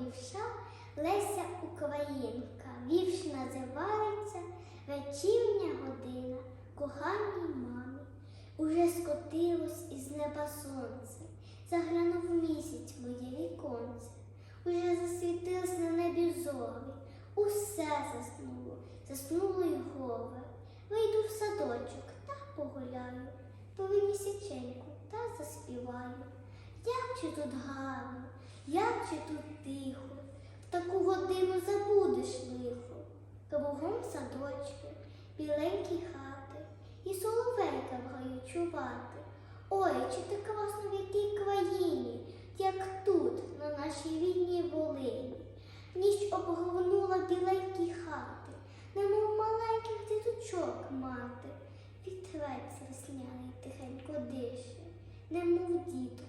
вівша Леся Українка. Вірш називається Вечірня година коханій мамі. Уже скотилось із неба сонце, заглянув місяць моє віконце, уже засвітилось на небі зорі, усе заснуло, заснуло й горе. Вийду в садочок та погуляю, пові місяченьку та заспіваю. Як чи тут гарно, як тут тихо, в таку годину забудеш лихо. Кругом садочки, біленькі хати, і соловейка в гаю чувати. Ой, чи ти класно в якій країні, як тут, на нашій рідній Волині. Ніч обгорнула біленькі хати, немов маленьких діточок мати. Вітрець весняний тихенько дише, немов діток